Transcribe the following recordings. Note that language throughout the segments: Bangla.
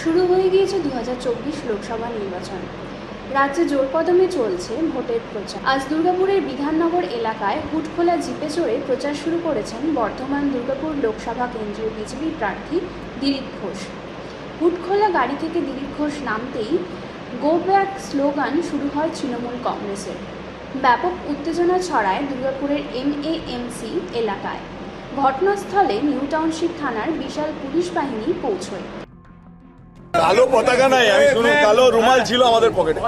শুরু হয়ে গিয়েছে দু হাজার চব্বিশ লোকসভা নির্বাচন। রাজ্যে জোর কদমে চলছে ভোটের প্রচার। আজ দুর্গাপুরের বিধাননগর এলাকায় হুটখোলা জিপে চড়ে প্রচার শুরু করেছেন বর্ধমান দুর্গাপুর লোকসভা কেন্দ্রীয় বিজেপি প্রার্থী দিলীপ ঘোষ। হুটখোলা গাড়ি থেকে দিলীপ ঘোষ নামতেই গো ব্যাক স্লোগান শুরু হয় তৃণমূল কংগ্রেসের। ব্যাপক উত্তেজনা ছড়ায় দুর্গাপুরের এমএএমসি এলাকায়। ঘটনাস্থলে নিউ টাউনশিপ থানার বিশাল পুলিশ বাহিনী পৌঁছয়। কালো পতাকা নাই আমি শুনুন কালো রুমাল ছিল আমাদের পকেটে।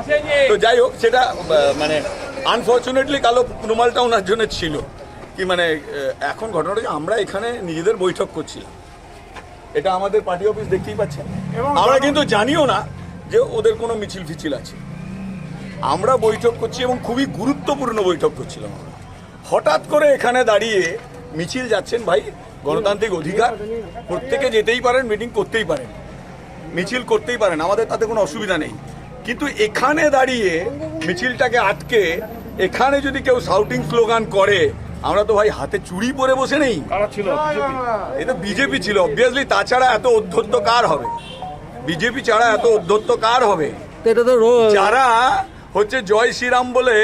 তো যাই হোক সেটা মানে আনফর্চুনেটলি কালো রুমালটা ওনার জন্য ছিল। কি মানে এখন ঘটনাটা আমরা এখানে নিজেদের বৈঠক করছি এটা আমাদের পার্টি অফিস দেখতেই পাচ্ছেন। আমরা কিন্তু জানিও না যে ওদের কোনো মিছিল ফিছিল আছে। আমরা বৈঠক করছি এবং খুবই গুরুত্বপূর্ণ বৈঠক করছিলাম আমরা। হঠাৎ করে এখানে দাঁড়িয়ে মিছিল যাচ্ছেন ভাই গণতান্ত্রিক অধিকার। প্রত্যেকে যেতেই পারেন মিটিং করতেই পারেন। মিছিল করতেই পারেন আমাদের তাতে কোনো অসুবিধা নেই। কিন্তু এখানে দাঁড়িয়ে মিছিলটাকে আটকে এখানে যদি কেউ সাউটিং স্লোগান করে আমরা তো ভাই হাতে চুড়ি পরে বসে নেই। এটা বিজেপি। ছিল অবভিয়াসলি তাছাড়া এত অধ্যত্ত কার হবে? বিজেপি ছাড়া এত অধ্যত্ত কার হবে? এটা তো যারা হচ্ছে জয় শ্রীরাম বলে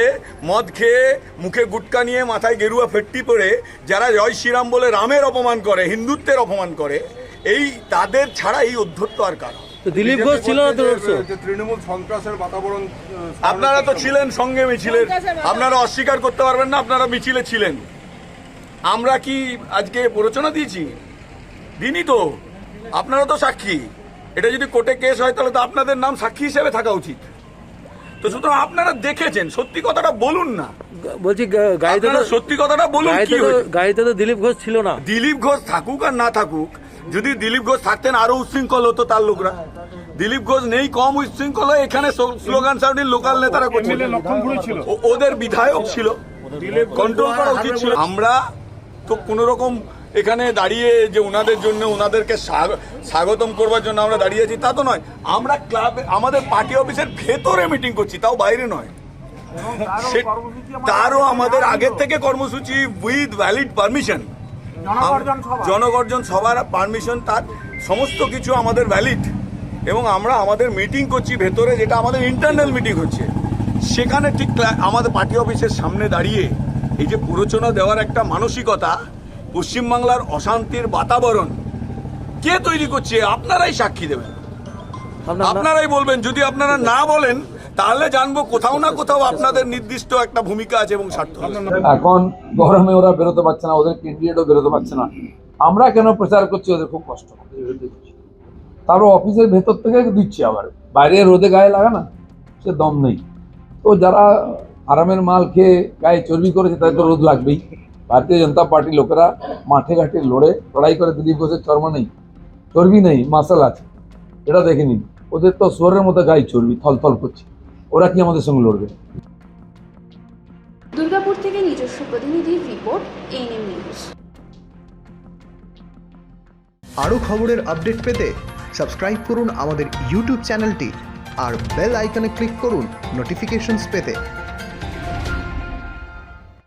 মদ খেয়ে মুখে গুটকা নিয়ে মাথায় গেরুয়া ফেট্টি পরে যারা জয় শ্রীরাম বলে রামের অপমান করে হিন্দুত্বের অপমান করে এই তাদের ছাড়া এই অধ্যত্ত আর কারণ দিলীপ ঘোষ ছিল না তৃণমূল সন্ত্রাসের বাতাবরণ আপনারা তো ছিলেন সঙ্গে মিছিলের আপনারা অস্বীকার করতে পারবেন না আপনারা মিছিলে ছিলেন। আমরা কি আজকে প্ররোচনা দিয়েছি? দিনই তো। আপনারা তো সাক্ষী। এটা যদি কোর্টে কেস হয় তাহলে তো আপনাদের নাম সাক্ষী হিসেবে থাকা উচিত। তো সুতরাং আপনারা দেখেছেন সত্যি কথাটা বলুন না। বলছি গাড়িতে সত্যি কথাটা বলুন? গাড়িতে তো দিলীপ ঘোষ ছিল না। দিলীপ ঘোষ থাকুক আর না থাকুক যদি দিলীপ ঘোষ থাকতেন আরও উচ্ছৃঙ্খল হতো তার লোকরা। দিলীপ ঘোষ নেই কম উচ্ছৃঙ্খল হয়ে এখানে স্লোগান সাউন্ডিং লোকাল নেতারা করছে। ও- ওদের বিধায়ক ছিল। কন্ট্রোল করা উচিত ছিল। আমরা তো কোন রকম এখানে দাঁড়িয়ে যে ওনাদের জন্য ওনাদেরকে স্বাগতম করবার জন্য আমরা দাঁড়িয়ে আছি তা তো নয়। আমরা ক্লাবে আমাদের পার্টি অফিসের ভেতরে মিটিং করছি তাও বাইরে নয়। সে- তারও আমাদের আগের থেকে কর্মসূচি উইথ ভ্যালিড পারমিশন জনগর্জন সবার পারমিশন তার সমস্ত কিছু আমাদের ভ্যালিড এবং আমরা আমাদের মিটিং করছি ভেতরে যেটা আমাদের ইন্টারনাল মিটিং হচ্ছে। সেখানে ঠিক ক্লা- আমাদের পার্টি অফিসের সামনে দাঁড়িয়ে এই যে প্ররোচনা দেওয়ার একটা মানসিকতা পশ্চিমবাংলার অশান্তির বাতাবরণ কে তৈরি করছে? আপনারাই সাক্ষী দেবেন। আপনারাই বলবেন যদি আপনারা না বলেন তাহলে জানব কোথাও না কোথাও আপনাদের নির্দিষ্ট একটা ভূমিকা আছে এবং স্বার্থ এখন গরমে ওরা বেরোতে পারছে না, ওদের ক্যান্ডিডেটও বেরোতে পারছে না। আমরা কেন প্রচার করছি ওদের খুব কষ্ট। তারও অফিসের ভেতর থেকে দিচ্ছি আবার। বাইরে রোদে গায়ে লাগা না, সে দম নেই। তো যারা আরামের মাল খেয়ে গায়ে চর্বি করেছে, তাদের তো রোদ লাগবেই। ভারতীয় জনতা পার্টির লোকেরা মাঠে ঘাটে লড়ে, লড়াই করে দিলীপ ঘোষের চর্ম নেই, চর্বি নেই মাসাল আছে। এটা দেখে নিন, ওদের তো সোরের মতো গায়ে চর্বি, থলথল করছে। ওরা কি আমাদের সঙ্গে লড়বে? দুর্গাপুর থেকে নিজস্ব প্রতিনিধির রিপোর্ট এএনএম নিউজ আরও খবরের আপডেট পেতে সাবস্ক্রাইব করুন আমাদের ইউটিউব চ্যানেলটি আর বেল আইকনে ক্লিক করুন নোটিফিকেশনস পেতে।